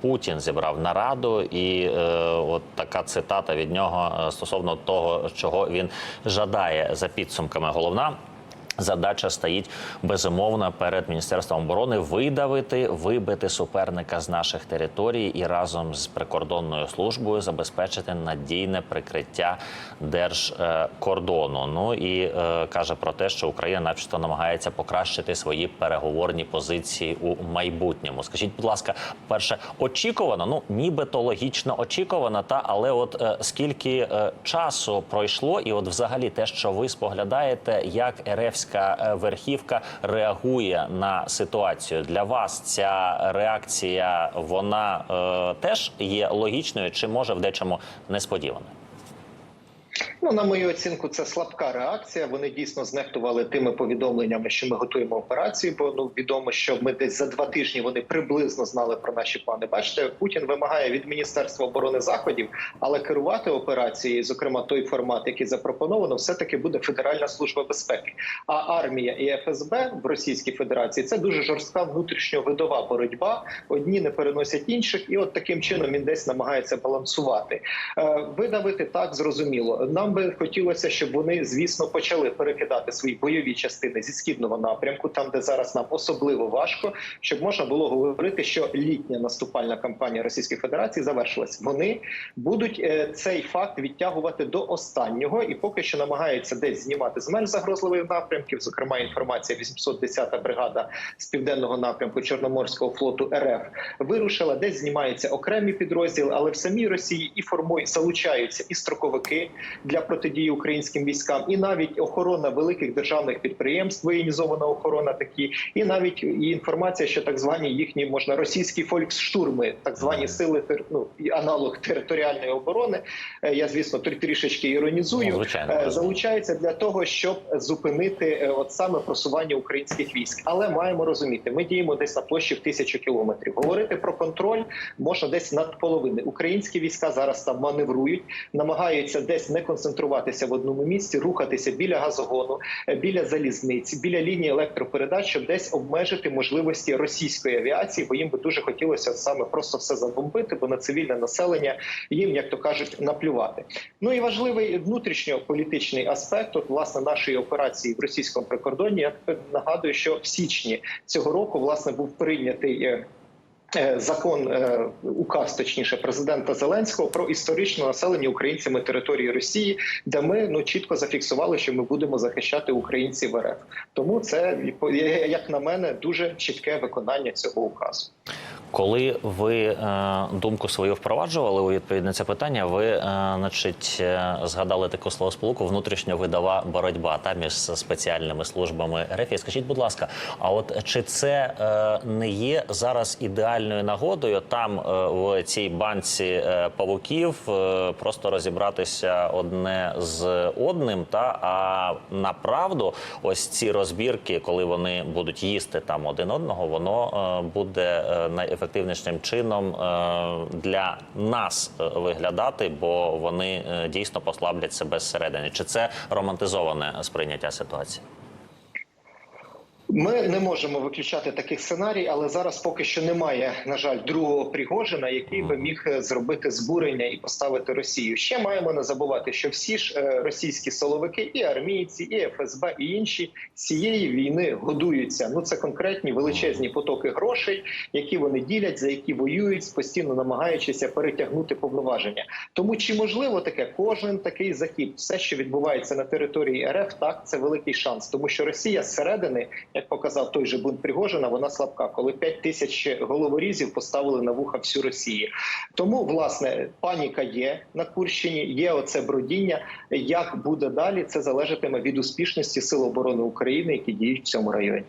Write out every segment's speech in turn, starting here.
Путін зібрав нараду, і е, от така цитата від нього е, стосовно того, чого він жадає за підсумками. Головна. Задача стоїть безумовно перед міністерством оборони видавити, вибити суперника з наших територій і разом з прикордонною службою забезпечити надійне прикриття держкордону. Ну і е, каже про те, що Україна, начебто, намагається покращити свої переговорні позиції у майбутньому. Скажіть, будь ласка, перше очікувано, ну нібито логічно очікувано, та але от е, скільки е, часу пройшло, і от взагалі те, що ви споглядаєте, як РФська е, верхівка реагує на ситуацію для вас. Ця реакція вона е, теж є логічною, чи може в дечому несподіваною? Ну, на мою оцінку, це слабка реакція. Вони дійсно знехтували тими повідомленнями, що ми готуємо операцію. Бо ну відомо, що ми десь за два тижні вони приблизно знали про наші плани. Бачите, Путін вимагає від міністерства оборони заходів, але керувати операцією, зокрема той формат, який запропоновано, все таки буде Федеральна служба безпеки. А армія і ФСБ в Російській Федерації це дуже жорстка внутрішньовидова боротьба. Одні не переносять інших, і от таким чином він десь намагається балансувати. Е, Видавити так зрозуміло. Нам би хотілося, щоб вони, звісно, почали перекидати свої бойові частини зі східного напрямку, там де зараз нам особливо важко, щоб можна було говорити, що літня наступальна кампанія Російської Федерації завершилась. Вони будуть е, цей факт відтягувати до останнього, і поки що намагаються десь знімати з менш загрозливих напрямків. Зокрема, інформація 810-та бригада з південного напрямку Чорноморського флоту РФ вирушила, десь знімаються окремі підрозділи, але в самій Росії і формують залучаються і строковики для протидії українським військам, і навіть охорона великих державних підприємств, воєнізована охорона такі, і навіть і інформація, що так звані їхні можна російські фольксштурми, так звані сили ну, аналог територіальної оборони. е, Я звісно тр- трішечки іронізую. Ну, звичайно, е, розумію. залучаються для того, щоб зупинити е, от саме просування українських військ. Але маємо розуміти, ми діємо десь на площі в тисячу кілометрів. Говорити про контроль можна десь над половини. Українські війська зараз там маневрують, намагаються десь не концентруватися в одному місці, рухатися біля газогону, е, біля залізниці, біля лінії електропередач, щоб десь обмежити можливості російської авіації, бо їм би дуже хотілося саме просто все забомбити, бо на цивільне населення їм, як то кажуть, наплювати. Ну і важливий внутрішньополітичний аспект от, власне нашої операції в російському прикордонні. Я нагадую, що в січні цього року власне був прийнятий. Е, Закон е, указ, точніше, президента Зеленського про історично населення українцями території Росії, де ми ну чітко зафіксували, що ми будемо захищати українців в РФ. Тому це як на мене дуже чітке виконання цього указу. Коли ви е, думку свою впроваджували у відповідь на це питання, ви е, значить е, згадали таку словосполуку внутрішньовидова боротьба та між спеціальними службами РФ. Скажіть, будь ласка, а от чи це не є зараз ідеальною нагодою там в цій банці павуків просто розібратися одне з одним? Та а направду, ось ці розбірки, коли вони будуть їсти там один одного, воно буде е, найефективнішим чином е, для нас е, виглядати, бо вони е, дійсно послаблять себе зсередини. Чи це романтизоване сприйняття ситуації? Ми не можемо виключати таких сценарій, але зараз поки що немає, на жаль, другого Пригожина, який би міг е, зробити збурення і поставити Росію. Ще маємо не забувати, що всі ж е, російські силовики, і армійці, і ФСБ, і інші цієї війни годуються. Ну це конкретні величезні потоки грошей, які вони ділять, за які воюють, постійно намагаючися перетягнути повноваження. Тому чи можливо таке кожен такий захід, все, що відбувається на території РФ, так це великий шанс, тому що Росія зсередини, як показав той же бунт Пригожина, вона слабка, коли 5 тисяч головорізів поставили на вуха всю Росію. Тому власне паніка є на Курщині, є оце бродіння. Як буде далі, це залежатиме від успішності Сил оборони України, які діють в цьому районі.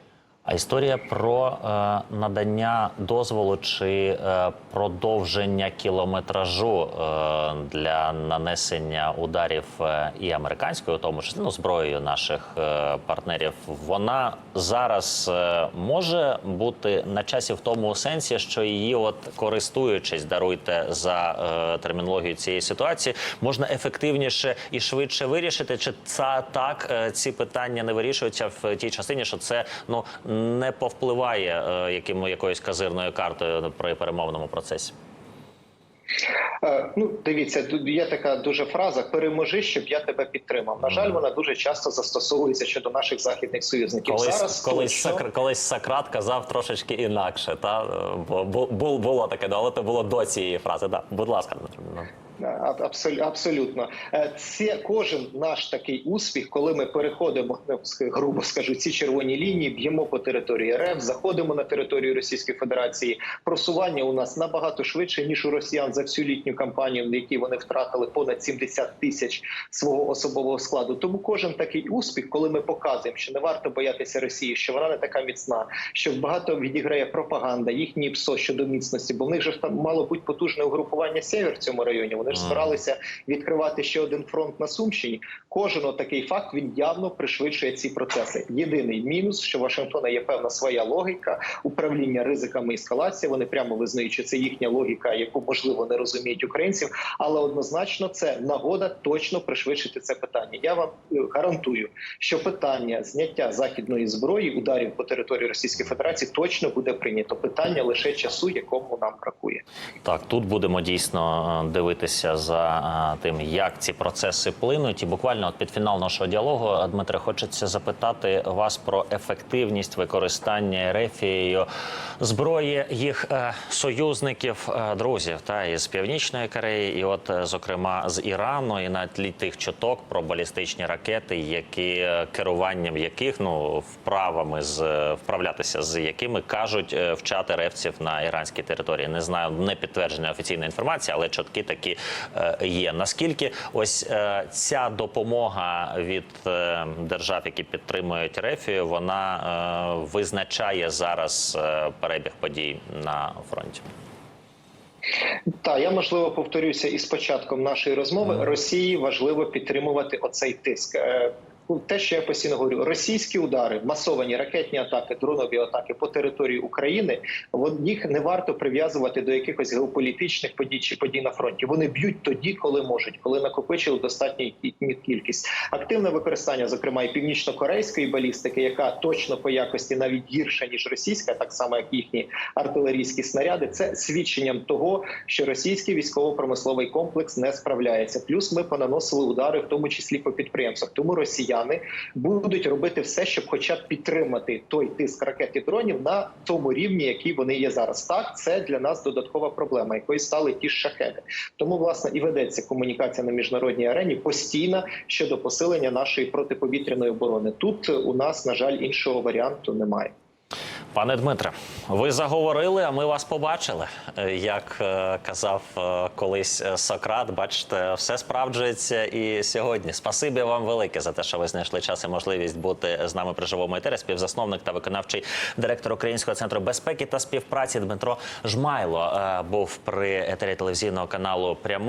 А історія про е, надання дозволу чи е, продовження кілометражу е, для нанесення ударів е, і американською, тому числі ну, зброєю наших е, партнерів, вона зараз е, може бути на часі в тому сенсі, що її, от користуючись, даруйте за е, термінологію цієї ситуації, можна ефективніше і швидше вирішити, чи це так е, ці питання не вирішуються в тій частині, що це ну не повпливає е, яким якоюсь казирною картою при перемовному процесі? Е, Ну, дивіться, є така дуже фраза переможи, щоб я тебе підтримав. На жаль, вона дуже часто застосовується щодо наших західних союзників. Колись, Зараз колись, точно- Сокр- колись Сократ казав трошечки інакше, та бо бу- бу- було таке, але це було до цієї фрази. Да. Будь ласка, Абсолютно, Е, це кожен наш такий успіх, коли ми переходимо, ну, грубо скажу, ці червоні лінії, б'ємо по території РФ, заходимо на територію Російської Федерації. Просування у нас набагато швидше ніж у росіян за всю літню кампанію, в якій вони втратили понад 70 тисяч свого особового складу. Тому кожен такий успіх, коли ми показуємо, що не варто боятися Росії, що вона не така міцна, що багато відіграє пропаганда, їхні ПСО щодо міцності, бо в них же там мало бути потужне угрупування север в цьому районі. Вони ж збиралися відкривати ще один фронт на Сумщині. Кожен такий факт він явно пришвидшує ці процеси. Єдиний мінус, що Вашингтона є певна своя логіка управління ризиками ескалації. Вони прямо визнають, що це їхня логіка, яку можливо не розуміють українців, але однозначно це нагода точно пришвидшити це питання. Я вам е, гарантую, що питання зняття західної зброї, ударів по території Російської Федерації точно буде прийнято. Питання лише часу, якому нам бракує. Так, тут будемо дійсно е, дивитися за е, тим, як ці процеси плинуть. І буквально от під фінал нашого діалогу, е, Дмитре, хочеться запитати вас про ефективність використання Ерефією зброї їх е, союзників, друзів та із Північної Кореї, і от, зокрема, з Ірану, і на тлі тих чуток про балістичні ракети, які керуванням яких ну вправами з вправлятися з якими кажуть вчати ревців на іранській території. Не знаю, не підтверджена офіційна інформація, але чутки такі є. Наскільки ось е, ця допомога від е, держав, які підтримують Рефію, вона е, визначає зараз е, перебіг подій на фронті? Так, я можливо повторюся із початком нашої розмови. Росії важливо підтримувати оцей тиск. Ну, Те, що я постійно говорю, російські удари, масовані ракетні атаки, дронові атаки по території України, їх не варто прив'язувати до якихось геополітичних подій чи подій на фронті. Вони б'ють тоді, коли можуть, коли накопичили достатню кі- кількість. Активне використання, зокрема, і північно-корейської балістики, яка точно по якості навіть гірша ніж російська, так само як їхні артилерійські снаряди. Це свідченням того, що російський військово-промисловий комплекс не справляється. Плюс ми понаносили удари, в тому числі по підприємствах. Тому росіяни будуть робити все, щоб, хоча б підтримати той тиск ракет і дронів на тому рівні, який вони є зараз. Так, це для нас додаткова проблема, якою стали ті шахеди. Тому власне і ведеться комунікація на міжнародній арені постійна щодо посилення нашої протиповітряної оборони. Тут у нас на жаль іншого варіанту немає. Пане Дмитре, ви заговорили, а ми вас побачили. Е, Як е, казав е, колись Сократ, бачите, все справджується і сьогодні. Спасибі вам велике за те, що ви знайшли час і можливість бути з нами при живому етері. Співзасновник та виконавчий директор Українського центру безпеки та співпраці Дмитро Жмайло був при етері телевізійного каналу Прямий.